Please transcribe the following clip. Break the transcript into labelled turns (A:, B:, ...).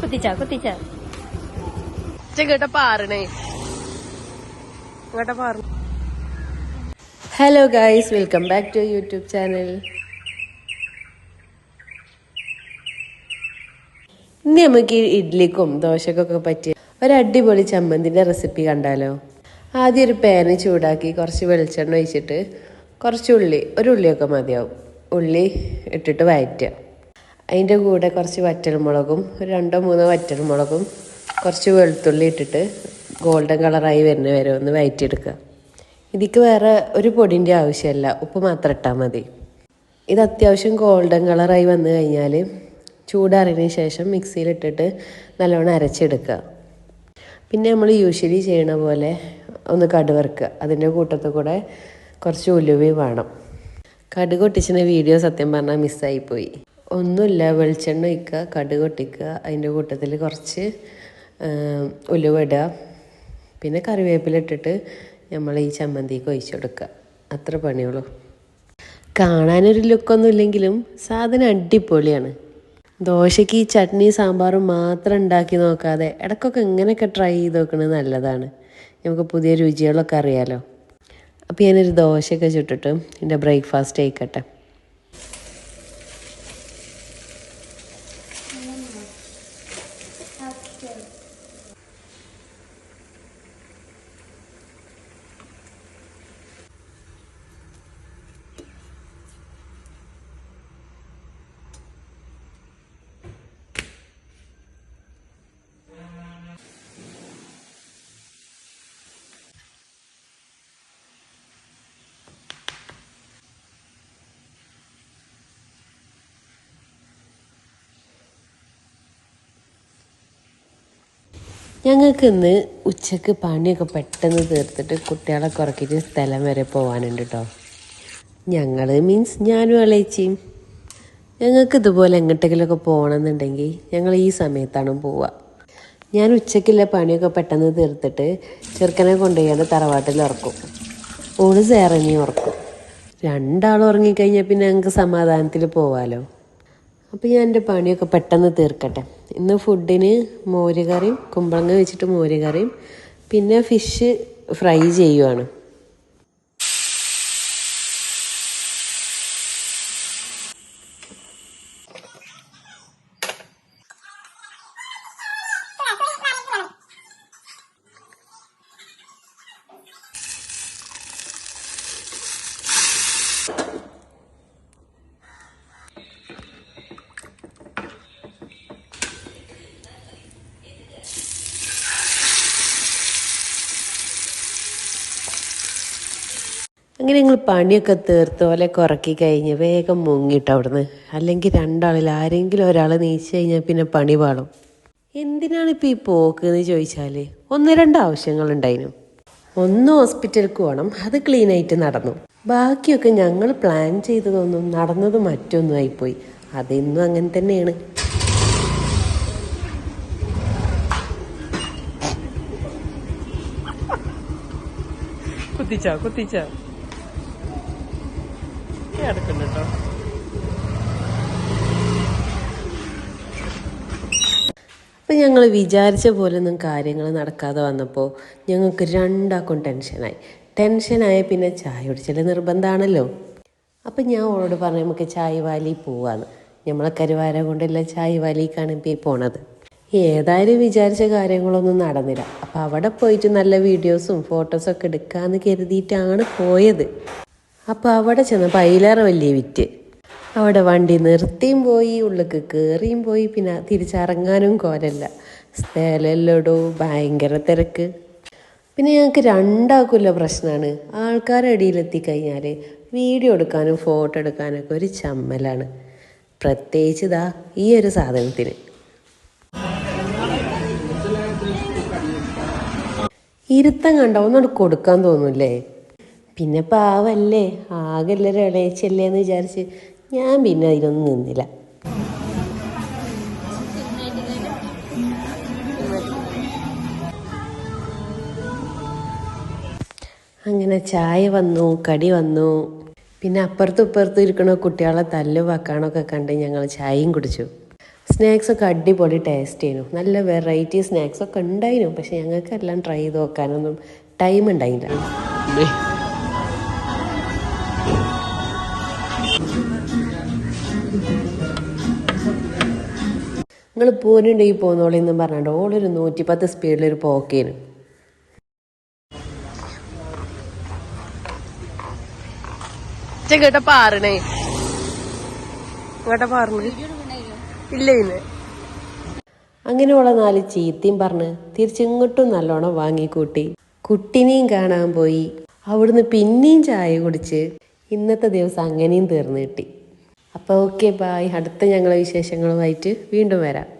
A: കുത്തിച്ച കുത്തിച്ച.
B: ഇങ്ങോട്ട പാറണേ. ഇങ്ങോട്ട പാറ
C: hello guys welcome back to YouTube channel ഇനി നമുക്ക് ഈ ഇഡ്ലിക്കും ദോശക്കൊക്കെ പറ്റിയ ഒരു അടിപൊളി ചമ്മന്തിന്റെ റെസിപ്പി കണ്ടാലോ? ആദ്യം ഒരു പാന് ചൂടാക്കി കുറച്ച് വെളിച്ചെണ്ണ ഒഴിച്ചിട്ട് കുറച്ച് ഉള്ളി ഒരു ഉള്ളിയൊക്കെ മതിയാവും. ഉള്ളി ഇട്ടിട്ട് വഴറ്റുക അതിന്റെ കൂടെ കുറച്ച് വറ്റൽമുളകും ഒരു രണ്ടോ മൂന്നോ വറ്റൽമുളകും കുറച്ച് വെളുത്തുള്ളി ഇട്ടിട്ട് ഗോൾഡൻ കളറായി വരുന്ന വരെ ഒന്ന് വയറ്റിയെടുക്കുക. ഇതിക്ക് വേറെ ഒരു പൊടിന്റെ ആവശ്യമല്ല ഉപ്പ് മാത്രം ഇട്ടാൽ മതി. ഇത് അത്യാവശ്യം ഗോൾഡൻ കളറായി വന്നു കഴിഞ്ഞാൽ ചൂടാറിയതിന് ശേഷം മിക്സിയിലിട്ടിട്ട് നല്ലോണം അരച്ചെടുക്കുക. പിന്നെ നമ്മൾ യൂഷ്വലി ചെയ്യണ പോലെ ഒന്ന് കടുവറുക്കുക. അതിന്റെ കൂട്ടത്തിൽ കൂടെ കുറച്ച് ഉലുവയും വേണം. കടുക് ഒട്ടിച്ചിന് വീഡിയോ സത്യം പറഞ്ഞാൽ മിസ്സായിപ്പോയി ഒന്നുമില്ല വെളിച്ചെണ്ണ ഒഴിക്കുക കടുക് ഒട്ടിക്കുക അതിന്റെ കൂട്ടത്തിൽ കുറച്ച് ഉലുവ ഇടുക. പിന്നെ കറിവേപ്പില ഇട്ടിട്ട് നമ്മൾ ഈ ചമ്മന്തിക്ക് ഒഴിച്ചു കൊടുക്കുക. അത്ര പണിയുള്ളൂ. കാണാനൊരു ലുക്കൊന്നും ഇല്ലെങ്കിലും സാധനം അടിപൊളിയാണ്. ദോശയ്ക്ക് ഈ ചട്നി സാമ്പാറും മാത്രം ഉണ്ടാക്കി നോക്കാതെ ഇടയ്ക്കൊക്കെ ഇങ്ങനെയൊക്കെ ട്രൈ ചെയ്ത് നോക്കുന്നത് നല്ലതാണ്. നമുക്ക് പുതിയ രുചികളൊക്കെ അറിയാലോ. അപ്പോൾ ഞാനൊരു ദോശയൊക്കെ ചുട്ടിട്ട് എന്റെ ബ്രേക്ക്ഫാസ്റ്റ് Thank you. ഞങ്ങൾക്ക് ഇന്ന് ഉച്ചയ്ക്ക് പണിയൊക്കെ പെട്ടെന്ന് തീർത്തിട്ട് കുട്ടികളെ കുറക്കിയിട്ട് സ്ഥലം വരെ പോകാനുണ്ട് കേട്ടോ ഞങ്ങൾ മീൻസ് ഞാനും അളയിച്ചിയും ഞങ്ങൾക്ക് ഇതുപോലെ എങ്ങോട്ടെങ്കിലുമൊക്കെ പോകണമെന്നുണ്ടെങ്കിൽ ഞങ്ങൾ ഈ സമയത്താണ് പോവുക. ഞാൻ ഉച്ചക്കില്ല പണിയൊക്കെ പെട്ടെന്ന് തീർത്തിട്ട് ചെറുക്കനെ കൊണ്ടുപോയാണ് തറവാട്ടിൽ ഉറക്കും. ഓൾ സേറങ്ങി ഉറക്കും. രണ്ടാളും ഉറങ്ങിക്കഴിഞ്ഞാൽ പിന്നെ ഞങ്ങൾക്ക് സമാധാനത്തിൽ പോവാലോ. അപ്പോൾ ഞാൻ എന്റെ പണിയൊക്കെ പെട്ടെന്ന് തീർക്കട്ടെ. ഇന്ന് ഫുഡിന് മോരുകറിയും കുമ്പളങ്ങ വെച്ചിട്ട് മോരുകറിയും പിന്നെ ഫിഷ് ഫ്രൈ ചെയ്യുവാണ്. അങ്ങനെ ഞങ്ങൾ പണിയൊക്കെ തീർത്ത പോലെ കുറക്കി കഴിഞ്ഞ് വേഗം മുങ്ങിയിട്ട് അവിടുന്ന്. അല്ലെങ്കിൽ രണ്ടാളിൽ ആരെങ്കിലും ഒരാൾ നീച്ച് കഴിഞ്ഞാൽ പിന്നെ പണി പാളും. എന്തിനാണ് ഇപ്പോൾ ഈ പോക്ക് എന്ന് ചോദിച്ചാൽ ഒന്ന് രണ്ട് ആവശ്യങ്ങളുണ്ടായിരുന്നു ഒന്ന് ഹോസ്പിറ്റലിലേക്ക് പോകണം അത് ക്ലീനായിട്ട് നടന്നു. ബാക്കിയൊക്കെ ഞങ്ങൾ പ്ലാൻ ചെയ്തതൊന്നും നടന്നത് മറ്റൊന്നും ആയിപ്പോയി. അതെന്നും അങ്ങനെ തന്നെയാണ്.
B: കുത്തിച്ചാ കുത്തിച്ച. കിടക്കുന്നു കേട്ടോ
C: അപ്പം ഞങ്ങൾ വിചാരിച്ച പോലൊന്നും കാര്യങ്ങൾ നടക്കാതെ വന്നപ്പോൾ ഞങ്ങൾക്ക് രണ്ടാക്കും ടെൻഷനായി. ടെൻഷനായ പിന്നെ ചായ കുടിച്ചാൽ നിർബന്ധമാണല്ലോ അപ്പം ഞാൻ ഓളോട് പറഞ്ഞു നമുക്ക് ചായ വാലി പോവാന്ന്. നമ്മളെ കരുവാര കൊണ്ടല്ല ചായ വാലിക്കാണ് ഇപ്പോൾ പോണത്. ഏതായാലും വിചാരിച്ച കാര്യങ്ങളൊന്നും നടന്നില്ല. അപ്പം അവിടെ പോയിട്ട് നല്ല വീഡിയോസും ഫോട്ടോസൊക്കെ ഒക്കെ എടുക്കാമെന്ന് കരുതിയിട്ടാണ് പോയത്. അപ്പോൾ അവിടെ ചെന്നപ്പോൾ അതിലേറെ വലിയ വിറ്റ്. അവിടെ വണ്ടി നിർത്തിയും പോയി ഉള്ളിക്ക് കയറിയും പോയി പിന്നെ തിരിച്ചിറങ്ങാനും കോലല്ല. സ്ഥലമല്ലോടോ ഭയങ്കര തിരക്ക്. പിന്നെ ഞങ്ങൾക്ക് രണ്ടാക്കുള്ള പ്രശ്നമാണ് ആൾക്കാരുടെ ഇടയിലെത്തിക്കഴിഞ്ഞാൽ വീഡിയോ എടുക്കാനും ഫോട്ടോ എടുക്കാനൊക്കെ ഒരു ചമ്മലാണ്. പ്രത്യേകിച്ച് ഇതാ ഈ ഒരു സാധനത്തിന്. ഇരുത്തം കണ്ട? ഒന്നോട് കൊടുക്കാൻ തോന്നൂല്ലേ? പിന്നെ പാവല്ലേ ആകെ എല്ലാവരും ഇളയച്ചല്ലേ എന്ന് വിചാരിച്ച് ഞാൻ പിന്നെ അതിനൊന്നും നിന്നില്ല. അങ്ങനെ ചായ വന്നു കടി വന്നു. പിന്നെ അപ്പുറത്തും ഇപ്പുറത്തും ഇരിക്കണ കുട്ടികളെ തല്ല് വെക്കാനൊക്കെ കണ്ട് ഞങ്ങൾ ചായയും കുടിച്ചു. സ്നാക്സൊക്കെ അടിപൊളി ടേസ്റ്റ് ചെയ്യുന്നു നല്ല വെറൈറ്റി സ്നാക്സൊക്കെ ഉണ്ടായിരുന്നു. പക്ഷെ ഞങ്ങൾക്കെല്ലാം ട്രൈ ചെയ്ത് നോക്കാനൊന്നും ടൈം ഉണ്ടായില്ല. നിങ്ങൾ പോരുണ്ടെങ്കിൽ പോന്നോളിന്നും പറഞ്ഞിട്ട് ഓളൊരു നൂറ്റിപ്പത്ത് സ്പീഡിലൊരു പോക്കേനു.
B: കേട്ട പാറണേ. കേട്ട പാറണേ. ഇല്ല ഇന്ന്
C: അങ്ങനെയുള്ള നാല് ചീത്തയും പറഞ്ഞ് തിരിച്ചിങ്ങോട്ടും നല്ലോണം വാങ്ങിക്കൂട്ടി. കുട്ടിനെയും കാണാൻ പോയി. അവിടുന്ന് പിന്നെയും ചായ കുടിച്ച് ഇന്നത്തെ ദിവസം അങ്ങനെയും തീർന്നു കിട്ടി. അപ്പോൾ ഓക്കെ ബായ് അടുത്ത ഞങ്ങളെ വിശേഷങ്ങളുമായിട്ട് വീണ്ടും വരാം.